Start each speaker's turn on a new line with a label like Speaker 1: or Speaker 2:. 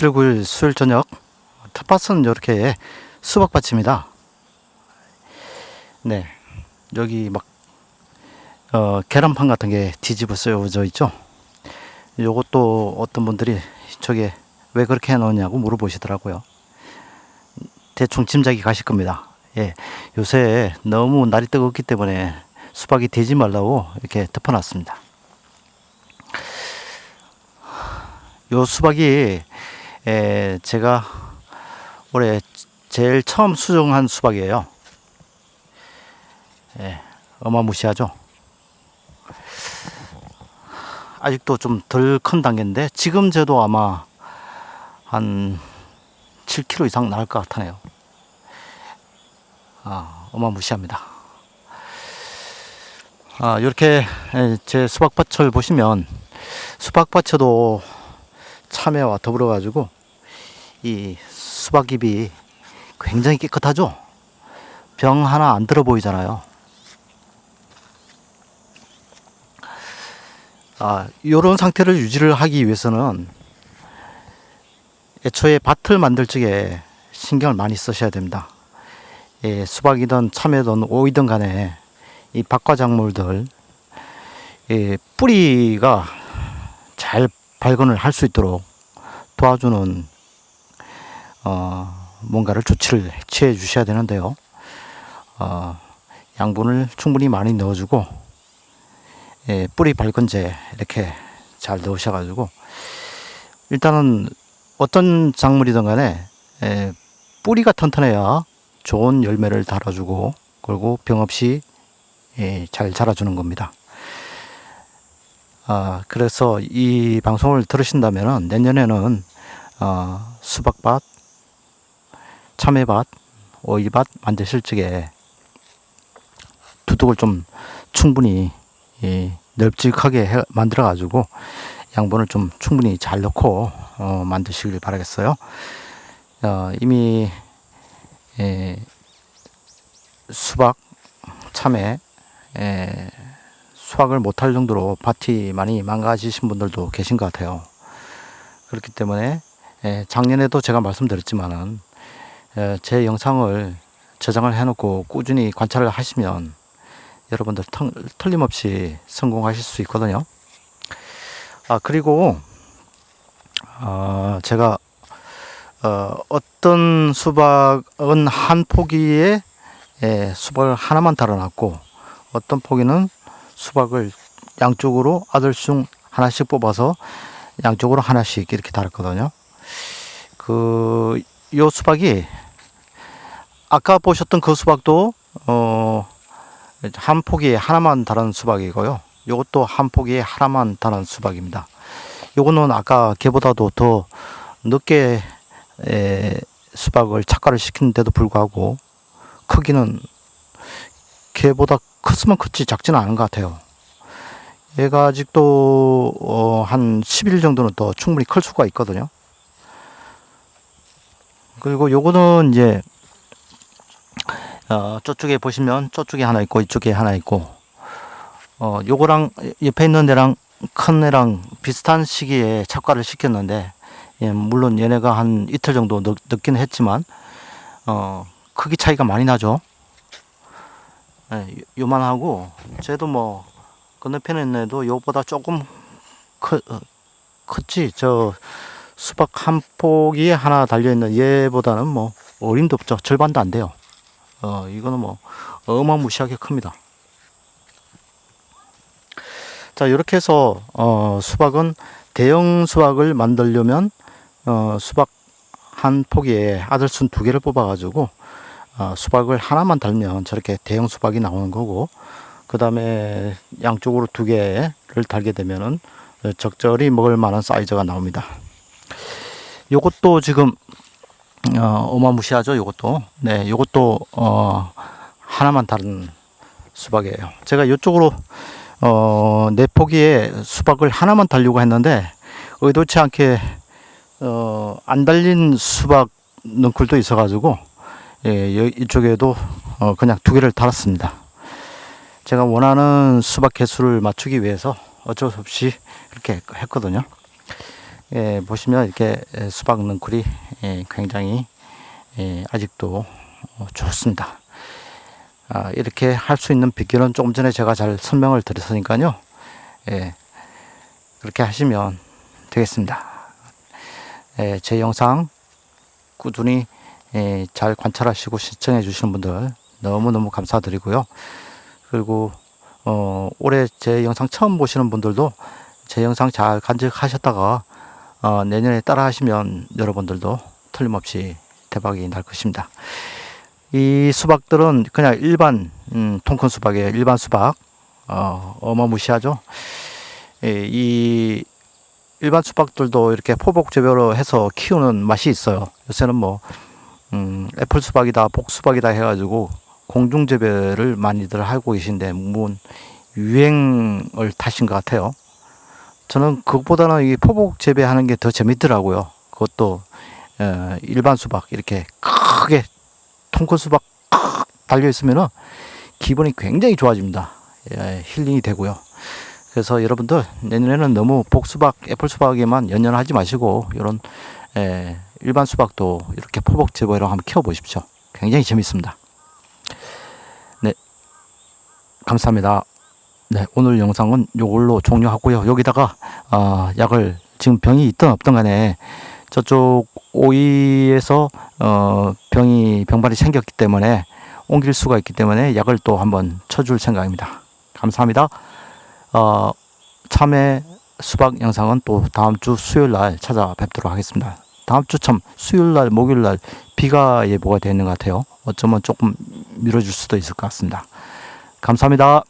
Speaker 1: 7월 9일 수요일 저녁 텃밭은 이렇게 수박밭입니다. 네, 여기 막 어, 계란판 같은 게 뒤집어 쓰여져 있죠. 요것도 어떤 분들이 저게 왜 그렇게 해놓냐고 물어보시더라고요. 대충 짐작이 가실 겁니다. 예, 요새 너무 날이 뜨겁기 때문에 수박이 되지 말라고 이렇게 덮어놨습니다. 요 수박이 에, 제가 올해 제일 처음 수정한 수박이에요. 예, 어마무시하죠. 아직도 좀 덜 큰 단계인데 지금 제도 아마 한 7kg 이상 나올 것 같네요. 아, 어마무시합니다. 아, 이렇게 제 수박밭을 보시면 수박밭에도 참외와 더불어 가지고 이 수박잎이 굉장히 깨끗하죠. 병 하나 안 들어 보이잖아요. 아, 이런 상태를 유지를 하기 위해서는 애초에 밭을 만들 적에 신경을 많이 쓰셔야 됩니다. 예, 수박이든 참외든 오이든 간에 이 박과 작물들 예, 뿌리가 잘 발근을 할 수 있도록 도와주는 어, 뭔가를 조치를 취해 주셔야 되는데요. 어, 양분을 충분히 많이 넣어주고 예, 뿌리 발근제 이렇게 잘 넣으셔가지고 일단은 어떤 작물이든 간에 예, 뿌리가 튼튼해야 좋은 열매를 달아주고 그리고 병 없이 예, 잘 자라주는 겁니다. 아, 그래서 이 방송을 들으신다면 내년에는 어, 수박밭, 참외밭, 오이밭 만드실 적에 두둑을 좀 충분히 예, 넓직하게 해- 만들어가지고 양분을 좀 충분히 잘 넣고 어, 만드시길 바라겠어요. 어, 이미 예, 수박, 참외, 예, 수확을 못할 정도로 밭이 많이 망가지신 분들도 계신 것 같아요. 그렇기 때문에 예, 작년에도 제가 말씀드렸지만은 예, 제 영상을 저장을 해놓고 꾸준히 관찰을 하시면 여러분들 털, 틀림없이 성공하실 수 있거든요. 아 그리고 어, 제가 어, 어떤 수박은 한 포기에 예, 수박을 하나만 달아놨고 어떤 포기는 수박을 양쪽으로 아들숭 하나씩 뽑아서 양쪽으로 하나씩 이렇게 달았거든요. 그, 요 수박이 아까 보셨던 그 수박도 어, 한 포기에 하나만 달은 수박이고요. 요것도 한 포기에 하나만 달은 수박입니다. 요거는 아까 걔보다도 더 늦게 에, 수박을 착과를 시키는데도 불구하고 크기는 걔보다 컸으면 컸지 작지는 않은 것 같아요. 얘가 아직도 어, 한 10일 정도는 더 충분히 클 수가 있거든요. 그리고 요거는 이제 어, 저쪽에 보시면 저쪽에 하나 있고 이쪽에 하나 있고 어, 요거랑 옆에 있는 애랑 큰 애랑 비슷한 시기에 착과를 시켰는데 예, 물론 얘네가 한 이틀 정도 늦, 늦긴 했지만 어, 크기 차이가 많이 나죠. 예, 요- 요만하고 쟤도 뭐 건너편에 있는 애도 요보다 조금 크, 어, 컸지. 저 수박 한 포기에 하나 달려있는 얘보다는 뭐 어림도 없죠. 절반도 안 돼요 어 이거는 뭐 어마무시하게 큽니다 자 이렇게 해서 어 수박은 대형 수박을 만들려면 어 수박 한 포기에 아들순 두 개를 뽑아 가지고 어, 수박을 하나만 달면 저렇게 대형 수박이 나오는 거고 그 다음에 양쪽으로 두 개를 달게 되면은 적절히 먹을 만한 사이즈가 나옵니다. 요것도 지금 어, 어마무시하죠. 요것도 네, 요것도 어, 하나만 다른 수박이에요. 제가 이쪽으로 어, 네 포기에 수박을 하나만 달려고 했는데 의도치 않게 어, 안 달린 수박 넝쿨도 있어가지고 예, 여- 이쪽에도 어, 그냥 두 개를 달았습니다. 제가 원하는 수박 개수를 맞추기 위해서 어쩔 수 없이 이렇게 했거든요. 예, 보시면 이렇게 에, 수박 예, 굉장히 예, 아직도 어, 좋습니다. 아, 이렇게 할 수 있는 비결은 조금 전에 제가 잘 설명을 드렸으니까요. 예, 그렇게 하시면 되겠습니다. 예, 제 영상 꾸준히 예, 잘 관찰하시고 시청해 주시는 분들 너무너무 감사드리고요. 그리고 어, 올해 제 영상 처음 보시는 분들도 제 영상 잘 간직하셨다가 어, 내년에 따라 하시면 여러분들도 틀림없이 대박이 날 것입니다. 이 수박들은 그냥 일반 음, 통큰 수박이에요. 일반 수박 어, 어마무시하죠. 예, 이 일반 수박들도 이렇게 포복 재배로 해서 키우는 맛이 있어요. 요새는 뭐 음, 애플 수박이다, 복 수박이다 해가지고 공중 재배를 많이들 하고 계신데 뭐 유행을 타신 것 같아요. 저는 그것보다는 이 포복 재배하는 게 더 재밌더라고요. 그것도 어, 일반 수박 이렇게 크게 통큰 수박 크 달려 있으면은 기분이 굉장히 좋아집니다. 예, 힐링이 되고요. 그래서 여러분들 내년에는 너무 복수박, 애플 수박에만 연연하지 마시고 이런 예, 일반 수박도 이렇게 포복 재배로 한번 키워 보십시오. 굉장히 재밌습니다. 네, 감사합니다. 네, 오늘 영상은 이걸로 종료하고요. 여기다가 어, 약을 지금 병이 있든 없든 간에 저쪽 오이에서 어, 병이 병발이 생겼기 때문에 옮길 수가 있기 때문에 약을 또 한번 쳐줄 생각입니다. 감사합니다. 어, 참외 수박 영상은 또 다음 주 수요일 날 찾아뵙도록 하겠습니다. 다음 주 참 수요일 날, 목요일 날 비가 예보가 되는 것 같아요. 어쩌면 조금 미뤄질 수도 있을 것 같습니다. 감사합니다.